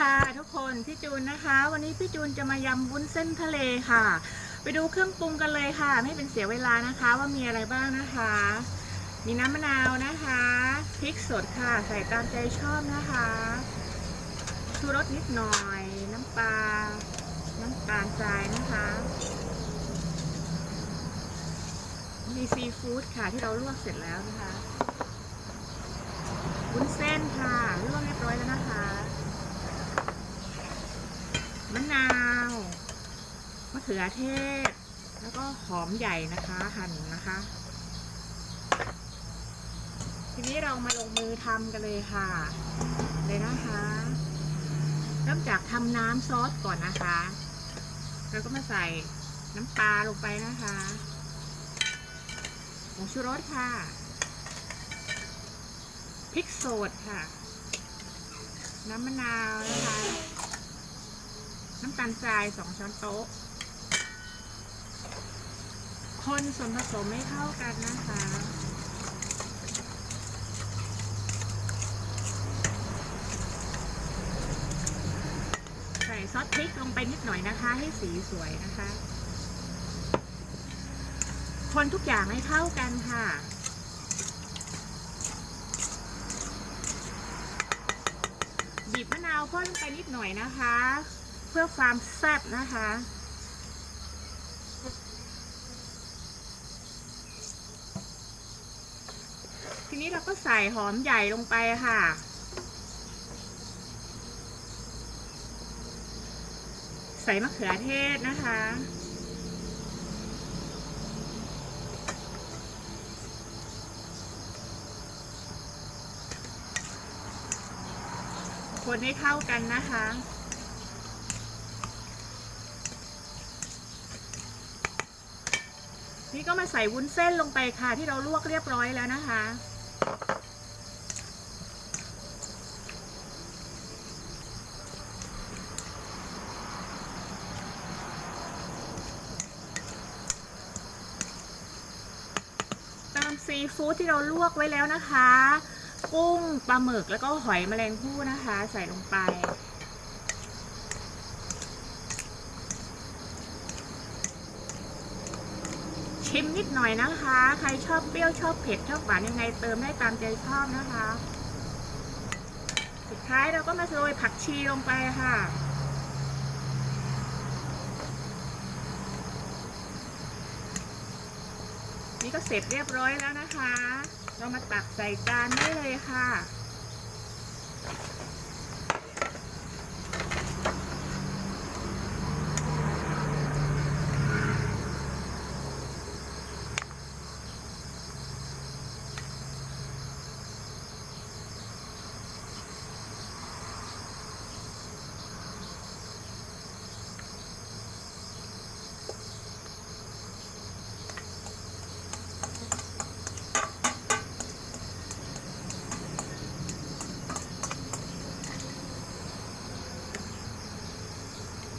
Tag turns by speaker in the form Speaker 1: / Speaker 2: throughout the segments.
Speaker 1: ค่ะทุกคนพี่จูนนะคะ วันนี้พี่จูนจะมายำวุ้นเส้นทะเลค่ะ ไปดูเครื่องปรุงกันเลยค่ะ ไม่เป็นเสียเวลานะคะว่ามีอะไรบ้างนะคะ มีน้ำมะนาวนะคะพริกสดค่ะ ใส่ตามใจชอบนะคะชูรสนิดหน่อย น้ำปลาน้ำตาลทรายนะคะ มีซีฟู้ดค่ะที่เราลวกเสร็จแล้วนะคะวุ้นเส้นค่ะลวกเรียบร้อยแล้วนะคะ มะนาว มะ เขือเทศ แล้วก็หอมใหญ่นะคะหั่นนะคะ ทีนี้เรามาลงมือทำกันเลยค่ะ เลยนะคะ เริ่มจากทำน้ำซอสก่อนนะคะ แล้วก็มาใส่น้ำปลาลงไปนะคะผงชูรสค่ะพริกสดค่ะ น้ำมะนาวนะคะ น้ำตาลทรายสองช้อนโต๊ะ คนส่วนผสมให้เข้ากันนะคะใส่ซอสพริกลงไปนิดหน่อยนะคะ ให้สีสวยนะคะ คนทุกอย่างให้เข้ากันค่ะบีบมะนาวเพิ่มไปนิดหน่อยนะคะ เพื่อความแซ่บนะคะ ทีนี้เราก็ใส่หอมใหญ่ลงไปค่ะ ใส่มะเขือเทศนะคะ คนให้เข้ากันนะคะนี่ก็มาใส่วุ้นเส้นลงไปค่ะที่เราลวกเรียบร้อยแล้วนะคะ ตามซีฟู้ดที่เราลวกไว้แล้วนะคะ กุ้งปลาหมึกแล้วก็หอยแมลงภู่นะคะ ใส่ลงไป ชิมนิดหน่อยนะคะ ใครชอบเปรี้ยวชอบเผ็ดชอบหวานยังไงเติมได้ตามใจชอบนะคะ สุดท้ายเราก็มาโรยผักชีลงไปค่ะนี่ก็เสร็จเรียบร้อยแล้วนะคะ เรามาตักใส่จานได้เลยค่ะ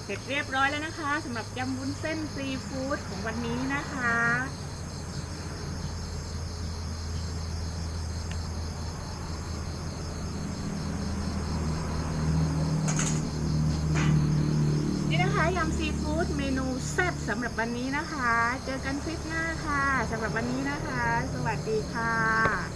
Speaker 1: เสร็จเรียบร้อยแล้วนะคะสำหรับยำวุ้นเส้นซีฟู้ดของวันนี้นะคะ นี่นะคะยำซีฟู้ดเมนูแซ่บสำหรับวันนี้นะคะ เจอกันคลิปหน้าค่ะสำหรับวันนี้นะคะ สวัสดีค่ะ